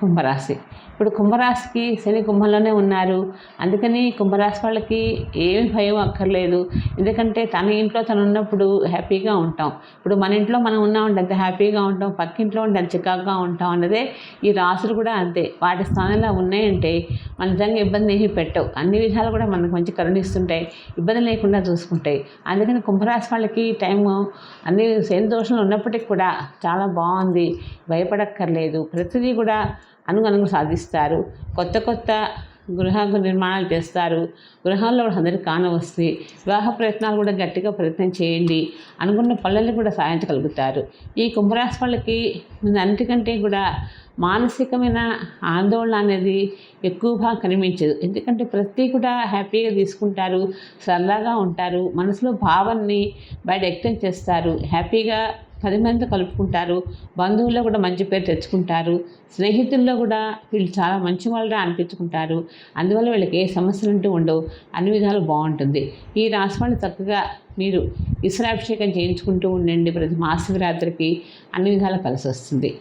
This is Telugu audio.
కుంభరాశి. ఇప్పుడు కుంభరాశికి శని కుంభంలోనే ఉన్నారు. అందుకని కుంభరాశి వాళ్ళకి ఏమి భయం అక్కర్లేదు. ఎందుకంటే తన ఇంట్లో తను ఉన్నప్పుడు హ్యాపీగా ఉంటాం. ఇప్పుడు మన ఇంట్లో మనం ఉన్నామంటే అంత హ్యాపీగా ఉంటాం. పక్కింట్లో ఉంటే అంత చికాకుగా ఉంటాం అన్నదే ఈ రాసులు కూడా అంతే. వాటి స్థానంలో ఉన్నాయంటే మన నిజంగా ఇబ్బంది ఏమీ పెట్టవు. అన్ని విధాలు కూడా మనకు మంచి కరుణిస్తుంటాయి. ఇబ్బంది లేకుండా చూసుకుంటాయి. అందుకని కుంభరాశి వాళ్ళకి టైము అన్ని శని దోషంలో ఉన్నప్పటికీ కూడా చాలా బాగుంది. భయపడక్కర్లేదు. ప్రతిదీ కూడా అనుగుణంగా సాధిస్తారు. కొత్త కొత్త గృహ నిర్మాణాలు చేస్తారు. గృహాల్లో కూడా అందరికి వివాహ ప్రయత్నాలు కూడా గట్టిగా ప్రయత్నం చేయండి. అనుకున్న పనులను కూడా సాధించగలుగుతారు. ఈ కుంభరాశి వాళ్ళకి అన్నిటికంటే కూడా మానసికమైన ఆందోళన అనేది ఎక్కువగా కనిపించదు. ఎందుకంటే ప్రతి కూడా హ్యాపీగా తీసుకుంటారు సరదాగా ఉంటారు. మనసులో భావాన్ని బయట వ్యక్తం చేస్తారు. హ్యాపీగా పది మంది కలుపుకుంటారు. బంధువుల్లో కూడా మంచి పేరు తెచ్చుకుంటారు. స్నేహితుల్లో కూడా వీళ్ళు చాలా మంచి వాళ్ళరా అనిపించుకుంటారు. అందువల్ల వీళ్ళకి ఏ సమస్యలు అంటూ ఉండవు. అన్ని విధాలు బాగుంటుంది. ఈ రాశి వాళ్ళు చక్కగా మీరు ఇసురాభిషేకం చేయించుకుంటూ ఉండండి. ప్రతి మాసవిరాత్రికి అన్ని విధాలు కలిసి వస్తుంది.